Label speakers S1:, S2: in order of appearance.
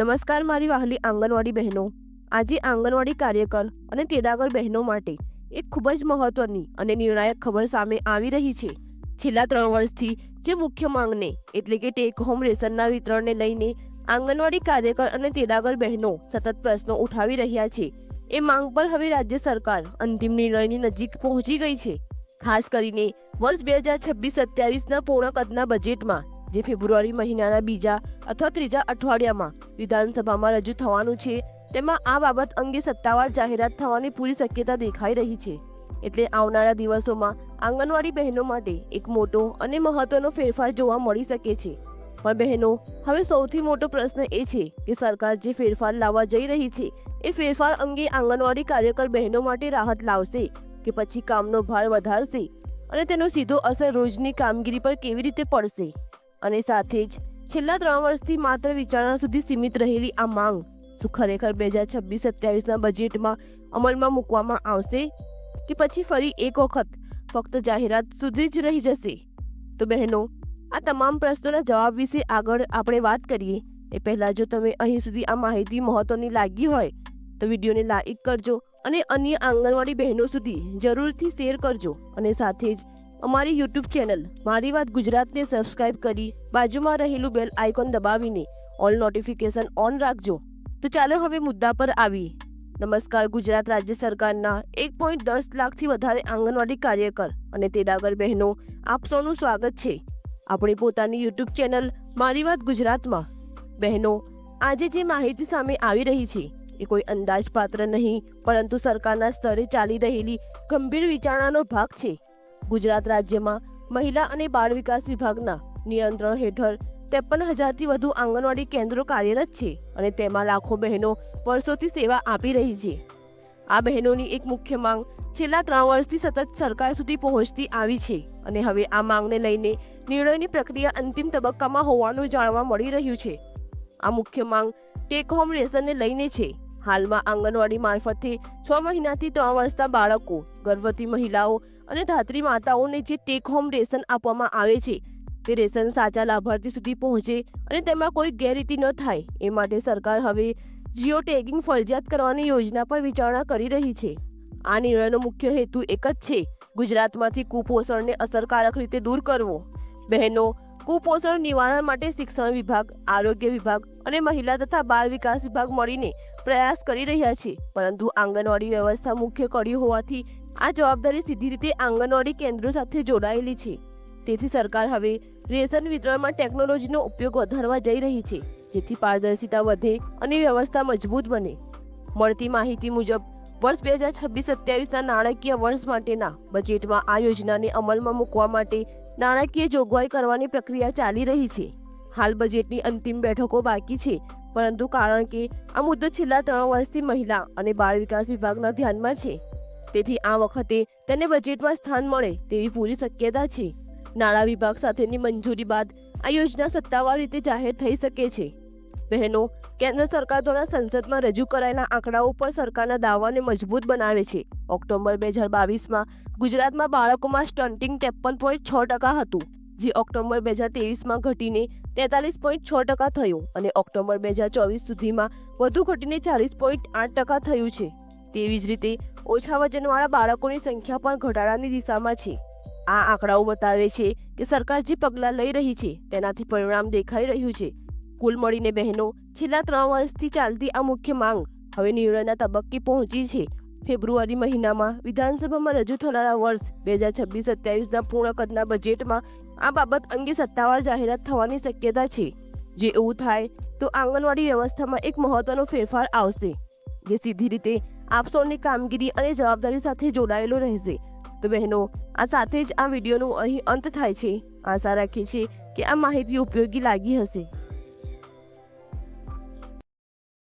S1: નમસ્કાર, મારી વહાલી આંગણવાડી બહેનો. આજે આંગણવાડી કાર્યકર અને તેડાગર બહેનો માટે એક ખૂબ જ મહત્વની અને નિર્ણાયક ખબર સામે આવી રહી છે. છેલ્લા ત્રણ વર્ષથી જે મુખ્ય માંગને, એટલે કે ટેક હોમ રેશનના વિતરણને લઈને આંગણવાડી કાર્યકર અને તેડાગર બહેનો સતત પ્રશ્નો ઉઠાવી રહ્યા છે. એ માંગ પર હવે રાજ્ય સરકાર અંતિમ નિર્ણયની નજીક પહોંચી ગઈ છે. ખાસ કરીને વર્ષ બે હજાર છવ્વીસ સત્યાવીસના પૂર્ણ કદના બજેટમાં જે ફેબ્રુઆરી મહિનાના બીજા અથવા ત્રીજા અઠવાડિયામાં વિધાનસભામાં રજૂ થવાનું છે, તેમાં આ બાબત અંગે સત્તાવાર જાહેરાત થવાની પૂરી શક્યતા દેખાઈ રહી છે. એટલે આવનારા દિવસોમાં આંગણવાડી બહેનો માટે એક મોટો અને મહત્વનો ફેરફાર જોવા મળી શકે છે. પણ બહેનો, હવે સૌથી મોટો પ્રશ્ન એ છે કે સરકાર જે ફેરફાર લાવવા જઈ રહી છે, એ ફેરફાર અંગે આંગણવાડી કાર્યકર બહેનો માટે રાહત લાવશે કે પછી કામનો ભાર વધારશે અને તેનો સીધો અસર રોજની કામગીરી પર કેવી રીતે પડશે? અને સાથે જ છેલ્લા ત્રણ વર્ષથી માત્ર વિચારણા સુધી સીમિત રહેલી આ માંગ શું ખરેખર બે હજાર છવ્વીસ સત્યાવીસના બજેટમાં અમલમાં મૂકવામાં આવશે કે પછી ફરી એક વખત ફક્ત જાહેરાત સુધી જ રહી જશે? તો બહેનો, આ તમામ પ્રશ્નોના જવાબ વિશે આગળ આપણે વાત કરીએ. એ પહેલાં જો તમે અહીં સુધી આ માહિતી મહત્વની લાગી હોય, તો વિડીયોને લાઈક કરજો અને અન્ય આંગણવાડી બહેનો સુધી જરૂરથી શેર કરજો અને સાથે જ અમારી યુટ્યુબ ચેનલ મારી વાત ગુજરાતને સબસ્ક્રાઇબ કરી, બાજુમાં રહેલું બેલ આઇકોન દબાવીને ઓલ નોટિફિકેશન ઓન રાખજો. તો ચાલો હવે મુદ્દા પર આવી નમસ્કાર, ગુજરાત રાજ્ય સરકારના એક પોઈન્ટ દસ લાખથી વધારે આંગણવાડી કાર્યકર અને તેડાગર બહેનો, આપ સૌનું સ્વાગત છે. આપણી પોતાની યુટ્યુબ ચેનલ મારી વાત ગુજરાતમાં. બહેનો, આજે જે માહિતી સામે આવી રહી છે, એ કોઈ અંદાજપાત્ર નહીં, પરંતુ સરકારના સ્તરે ચાલી રહેલી ગંભીર વિચારણાનો ભાગ છે. ગુજરાત રાજ્યમાં મહિલા અને બાળ વિકાસ વિભાગના નિયંત્રણ હેઠળ ત્રેપન હજારથી વધુ આંગણવાડી કેન્દ્રો કાર્યરત છે અને તેમાં લાખો બહેનો વર્ષોથી સેવા આપી રહી છે. આ બહેનોની એક મુખ્ય માંગ છેલ્લા ત્રણ વર્ષથી સતત સરકાર સુધી પહોંચતી આવી છે અને હવે આ માંગને લઈને નિર્ણયની પ્રક્રિયા અંતિમ તબક્કામાં હોવાનું જાણવા મળી રહ્યું છે. આ મુખ્ય માંગ ટેક હોમ રેશનને લઈને છે. હાલમાં આંગણવાડી મારફતે છ મહિનાથી ત્રણ વર્ષના બાળકો, ગર્ભવતી મહિલાઓ અને ધાત્રી માતાઓને જે ટેક હોમ રેશન આપવામાં આવે છે, તે રેશન સાચા લાભાર્થી સુધી પહોંચે અને તેમાં કોઈ ગેરરીતિ ન થાય, એ માટે સરકાર હવે જીઓ ટેગિંગ ફરજિયાત કરવાની યોજના પર વિચારણા કરી રહી છે. આ નિર્ણયનો મુખ્ય હેતુ એક જ છે, ગુજરાતમાંથી કુપોષણને અસરકારક રીતે દૂર કરવો. બહેનો, કુપોષણ નિવારણ માટે શિક્ષણ વિભાગ, આરોગ્ય વિભાગ અને મહિલા તથા બાળ વિકાસ વિભાગ મળીને પ્રયાસ કરી રહ્યા છે, પરંતુ આંગણવાડી વ્યવસ્થા મુખ્ય કડી હોવાથી આ જવાબદારી સીધી રીતે આંગણવાડી કેન્દ્રો સાથે જોડાયેલી છે. તેથી સરકાર હવે રેશન વિતરણમાં ટેકનોલોજીનો ઉપયોગ વધારવા જઈ રહી છે, જેથી પારદર્શિતા વધે અને વ્યવસ્થા મજબૂત બને. મળતી માહિતી મુજબ, વર્ષ બે હજાર છવ્વીસ સત્યાવીસના નાણાકીય વર્ષ માટેના બજેટમાં આ યોજનાને અમલમાં મૂકવા માટે નાણાકીય જોગવાઈ કરવાની પ્રક્રિયા ચાલી રહી છે. હાલ બજેટની અંતિમ બેઠકો બાકી છે, પરંતુ કારણ કે આ મુદ્દો છેલ્લા ત્રણ વર્ષથી મહિલા અને બાળ વિકાસ વિભાગના ધ્યાનમાં છે. તેથી આ વખતે તેને બજેટમાં સ્થાન મળે તેવી પૂરી શક્યતા છે. નાણાં વિભાગ સાથેની મંજૂરી બાદ આ યોજના સત્તાવાર રીતે જાહેર થઈ શકે છે. બહેનો, કેન્દ્ર સરકાર દ્વારા સંસદમાં રજૂ કરાયેલા આંકડાઓ પર સરકારના દાવાને મજબૂત બનાવે છે. ઓક્ટોબર બે હજાર બાવીસમાં ગુજરાતમાં બાળકોમાં સ્ટન્ટિંગ ત્રેપન પોઈન્ટ છ ટકા હતું, જે ઓક્ટોબર બે હજાર ત્રેવીસમાં ઘટીને તેતાલીસ પોઈન્ટ છ ટકા થયું અને ઓક્ટોબર બે હજાર ચોવીસ સુધીમાં વધુ ઘટીને ચાલીસ પોઈન્ટ આઠ ટકા થયું છે. તેવી જ રીતે ઓછા વજનવાળા બાળકોની સંખ્યા પણ ઘટાડાની દિશામાં છે. આ આંકડાઓ બતાવે છે કે સરકાર જે પગલાં લઈ રહી છે તેનાથી પરિણામ દેખાઈ રહ્યું છે. કુલ મળીને બહેનો છેલ્લા ત્રણ વર્ષથી ચાલતી આ મુખ્ય માંગ હવે નિર્ણયના તબક્કે પહોંચી છે. ફેબ્રુઆરી મહિનામાં વિધાનસભામાં રજૂ થનારા વર્ષ બે હજાર છવ્વીસ સત્યાવીસના પૂર્ણ કદના બજેટમાં આ બાબત અંગે સત્તાવાર જાહેરાત થવાની શક્યતા છે. જે એવું થાય તો આંગણવાડી વ્યવસ્થામાં એક મહત્વનો ફેરફાર આવશે. જે સીધી રીતે આપ સૌની કામગીરી અને જવાબદારી સાથે જોડાયેલો રહેશે. તો બહેનો, આ સાથે જ આ વિડીયોનો અહીં અંત થાય છે. આશા રાખીએ છીએ કે આ માહિતી ઉપયોગી લાગી હશે.